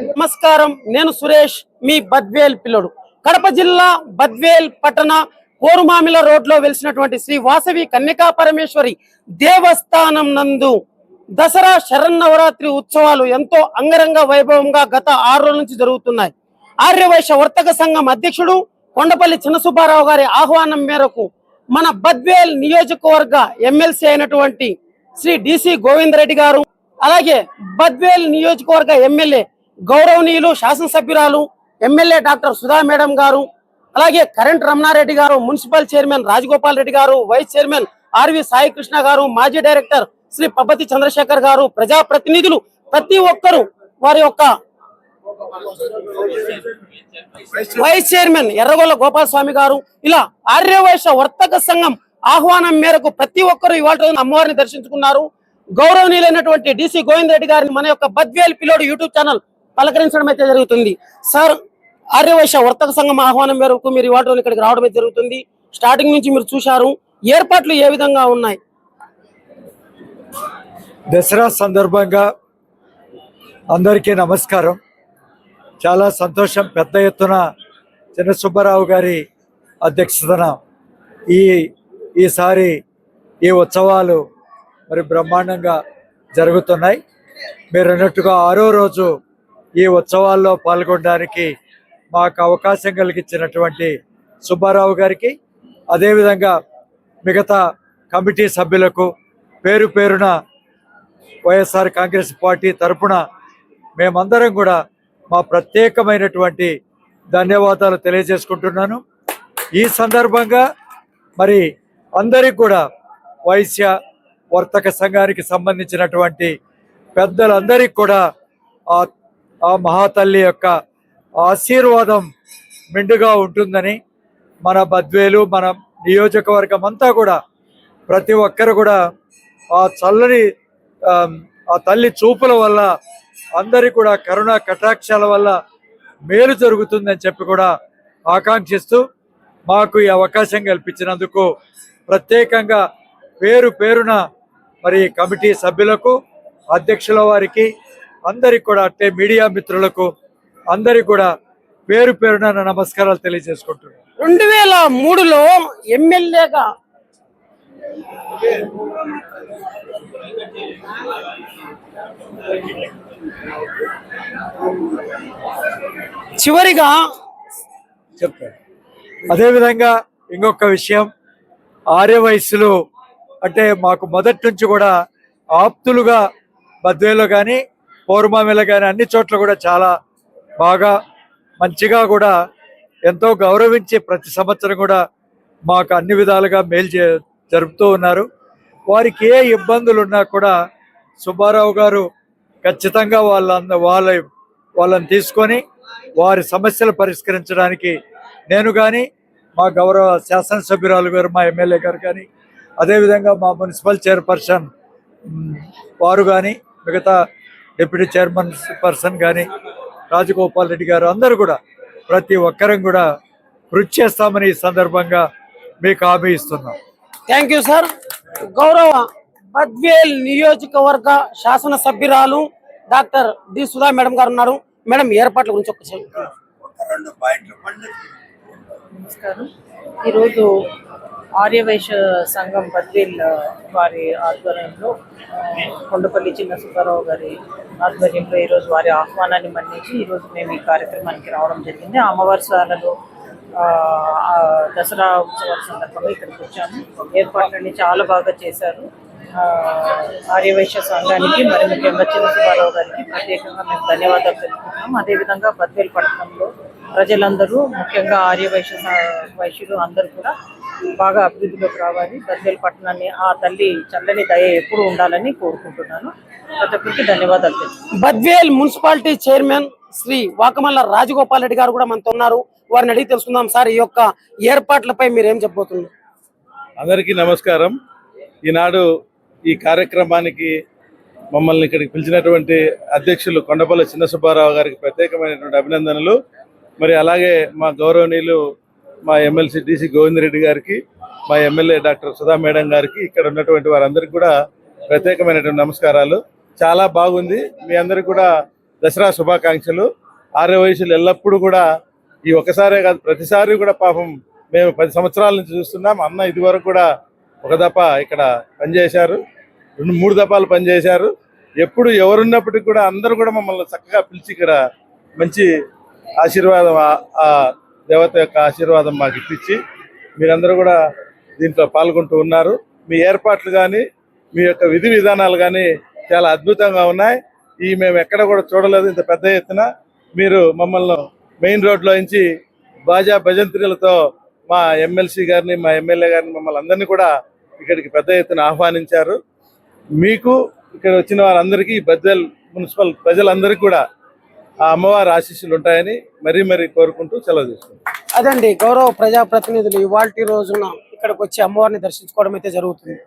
నమస్కారం. నేను సురేష్ మీ బద్వేల్ పిల్లడు. కడప జిల్లా బద్వేల్ పట్టణ కోరుమామిల రోడ్లో వెలిసినటువంటి శ్రీ వాసవి కన్యకా పరమేశ్వరి దేవస్థానం నందు దసరా శరన్నవరాత్రి ఉత్సవాలు ఎంతో అంగరంగ వైభవంగా గత ఆరు రోజుల నుంచి జరుగుతున్నాయి. ఆర్యవైశ్య వర్తక సంఘం అధ్యక్షుడు కొండపల్లి చిన్నసుబ్బారావు గారి ఆహ్వానం మేరకు మన బద్వేల్ నియోజకవర్గ ఎమ్మెల్సీ అయినటువంటి శ్రీ డిసి గోవిందరెడ్డి గారు అలాగే బద్వేల్ నియోజకవర్గ ఎమ్మెల్యే గౌరవనీయులు శాసనసభ్యురాలు ఎమ్మెల్యే డాక్టర్ సుధా మేడం గారు అలాగే కరెంట్ రమణారెడ్డి గారు మున్సిపల్ చైర్మన్ రాజగోపాల్ రెడ్డి గారు vice chairman RV Sai Krishna గారు మాజీ డైరెక్టర్ శ్రీ పబ్బతి చంద్రశేఖర్ గారు ప్రజాప్రతినిధులు ప్రతి ఒక్కరూ వారి యొక్క వైస్ చైర్మన్ ఎర్రగొల్ల గోపాలస్వామి గారు ఇలా ఆర్యవైశ్య వర్తక సంఘం ఆహ్వానం మేరకు ప్రతి ఒక్కరూ ఇవాళ అమ్మవారిని దర్శించుకున్నారు. గౌరవనీయులైనటువంటి డిసి గోవింద్ రెడ్డి గారిని మన యొక్క బద్వేల్ పిల్లోడు యూట్యూబ్ ఛానల్ పలకరించడం అయితే జరుగుతుంది. సార్ ఆర్యవైశ్య వర్తక సంఘం ఆహ్వానం మేరకు మీరు ఇవాళ ఇక్కడికి రావడం అయితే జరుగుతుంది. స్టార్టింగ్ నుంచి మీరు చూశారు. ఏర్పాట్లు ఏ విధంగా ఉన్నాయి? దసరా సందర్భంగా అందరికీ నమస్కారం. చాలా సంతోషం. పెద్ద ఎత్తున చిన్న సుబ్బారావు గారి అధ్యక్షతన ఈ ఈసారి ఈ ఉత్సవాలు మరి బ్రహ్మాండంగా జరుగుతున్నాయి. మీరు అన్నట్టుగా ఆరో రోజు ఈ ఉత్సవాల్లో పాల్గొనడానికి మాకు అవకాశం కలిగించినటువంటి సుబ్బారావు గారికి అదేవిధంగా మిగతా కమిటీ సభ్యులకు పేరు పేరున వైఎస్ఆర్ కాంగ్రెస్ పార్టీ తరపున మేమందరం కూడా మా ప్రత్యేకమైనటువంటి ధన్యవాదాలు తెలియజేసుకుంటున్నాను. ఈ సందర్భంగా మరి అందరికీ కూడా వైశ్య వర్తక సంఘానికి సంబంధించినటువంటి పెద్దలందరికీ కూడా ఆ ఆ మహాతల్లి యొక్క ఆశీర్వాదం మెండుగా ఉంటుందని మన బద్వేలు మన నియోజకవర్గం అంతా కూడా ప్రతి ఒక్కరు కూడా ఆ చల్లని ఆ, తల్లి చూపుల వల్ల అందరి కూడా కరుణ కటాక్షాల వల్ల మేలు జరుగుతుందని చెప్పి కూడా ఆకాంక్షిస్తూ మాకు ఈ అవకాశం కల్పించినందుకు ప్రత్యేకంగా పేరు పేరున మరి కమిటీ సభ్యులకు అధ్యక్షుల వారికి అందరికి కూడా అంటే మీడియా మిత్రులకు అందరికి కూడా పేరు పేరున నమస్కారాలు తెలియజేసుకుంటున్నాను. రెండు వేల మూడులో ఎమ్మెల్యేగా చివరిగా చెప్తాను అదేవిధంగా ఇంకొక విషయం ఆర్య వయస్సులు అంటే మాకు మొదటి నుంచి కూడా ఆప్తులుగా బద్వేలో కానీ పౌర్మామిలో కానీ అన్ని చోట్ల కూడా చాలా బాగా మంచిగా కూడా ఎంతో గౌరవించి ప్రతి సంవత్సరం కూడా మాకు అన్ని విధాలుగా మేలు చే జరుపుతూ ఉన్నారు. వారికి ఏ ఇబ్బందులు ఉన్నా కూడా సుబ్బారావు గారు ఖచ్చితంగా వాళ్ళ వాళ్ళ వాళ్ళని తీసుకొని వారి సమస్యలు పరిష్కరించడానికి నేను కానీ మా గౌరవ శాసనసభ్యురాలు గారు మా ఎమ్మెల్యే గారు కానీ అదేవిధంగా మా మున్సిపల్ చైర్పర్సన్ వారు కానీ మిగతా డిప్యూటీ చైర్మన్ పర్సన్ కానీ రాజగోపాల్ రెడ్డి గారు అందరూ కూడా ప్రతి ఒక్కరం కూడా కృషి చేస్తామని ఈ సందర్భంగా మీకు హామీ ఇస్తున్నాం. థ్యాంక్ యూ సార్ గౌరవ బద్వేల్ నియోజకవర్గ శాసన సభ్యురాలు డాక్టర్ డి సుధా మేడం గారు ఉన్నారు. మేడం ఏర్పాట్ల గురించి ఒకసారి నమస్కారం. ఈరోజు ఆర్యవైశ్య సంఘం బద్వేల్ వారి ఆధ్వర్యంలో కొండపల్లి చిన్న సుబ్బారావు గారి ఆధ్వర్యంలో ఈరోజు వారి ఆహ్వానాన్ని మన్నించి ఈరోజు మేము ఈ కార్యక్రమానికి రావడం జరిగింది. అమ్మవారి శాలలో దసరా ఉత్సవాల సందర్భంగా ఇక్కడికి వచ్చాము. ఏర్పాట్లన్నీ చాలా బాగా చేశారు. ఆర్యవైశ్య సంఘానికి మరి ముఖ్యంగా చిన్న సుబ్బారావు గారికి ప్రత్యేకంగా మేము ధన్యవాదాలు తెలుపుతున్నాం అదేవిధంగా బద్వేల్ పట్టణంలో ప్రజలందరూ ముఖ్యంగా ఆర్యవైశ్య వైశ్యులు అందరూ కూడా బాగా అభివృద్ధిలోకి రావాలి. బద్వేల్ పట్టణాన్ని ఆ తల్లి చల్లని దయ ఎప్పుడు ఉండాలని కోరుకుంటున్నాను. ప్రతి ఒక్కరికి ధన్యవాదాలు బద్వేల్ మున్సిపాలిటీ చైర్మన్ శ్రీ వాకమల్ల రాజగోపాల్ రెడ్డి గారు కూడా మనతో ఉన్నారు. వారిని అడిగి తెలుసుకుందాం సార్ ఈ యొక్క ఏర్పాట్లపై మీరు ఏం చెప్పబోతున్నారు? అందరికీ నమస్కారం. ఈనాడు ఈ కార్యక్రమానికి మమ్మల్ని ఇక్కడికి పిలిచినటువంటి అధ్యక్షులు కొండపల్లి చిన్న సుబ్బారావు గారికి ప్రత్యేకమైనటువంటి అభినందనలు. మరి అలాగే మా గౌరవనీయులు మా ఎమ్మెల్సీ డిసి గోవిందరెడ్డి గారికి మా ఎమ్మెల్యే డాక్టర్ సుధా మేడం గారికి ఇక్కడ ఉన్నటువంటి వారందరికీ కూడా ప్రత్యేకమైనటువంటి నమస్కారాలు. చాలా బాగుంది. మీ అందరికి కూడా దసరా శుభాకాంక్షలు. ఆర్య వయసులు ఎల్లప్పుడూ కూడా ఈ ఒకసారే కాదు ప్రతిసారి కూడా పాపం మేము పది సంవత్సరాల నుంచి చూస్తున్నాం. అన్న ఇదివరకు కూడా ఒక దప ఇక్కడ పనిచేశారు. రెండు మూడు దపాలు పనిచేశారు. ఎప్పుడు ఎవరున్నప్పటికీ కూడా అందరూ కూడా మమ్మల్ని చక్కగా పిలిచి ఇక్కడ మంచి ఆశీర్వాదం ఆ దేవత యొక్క ఆశీర్వాదం మాకు ఇప్పించి మీరందరూ కూడా దీంట్లో పాల్గొంటూ ఉన్నారు. మీ ఏర్పాట్లు కానీ మీ యొక్క విధి విధానాలు కానీ చాలా అద్భుతంగా ఉన్నాయి. ఈ మేము ఎక్కడ కూడా చూడలేదు ఇంత పెద్ద ఎత్తున. మీరు మమ్మల్ని మెయిన్ రోడ్లో నుంచి బాజా భజంత్రులతో మా ఎమ్మెల్సీ గారిని మా ఎమ్మెల్యే గారిని మమ్మల్ని అందరినీ కూడా ఇక్కడికి పెద్ద ఎత్తున ఆహ్వానించారు. మీకు ఇక్కడ వచ్చిన వారందరికీ బద్దెల్ మున్సిపల్ ప్రజలందరికీ కూడా ఆ అమ్మవారి ఆశీస్సులు ఉంటాయని మరీ మరీ కోరుకుంటూ సెలవు తీసుకుంటాం అదండి గౌరవ ప్రజాప్రతినిధులు ఇవాల్టి రోజున ఇక్కడికి వచ్చి అమ్మవారిని దర్శించుకోవడం అయితే జరుగుతుంది.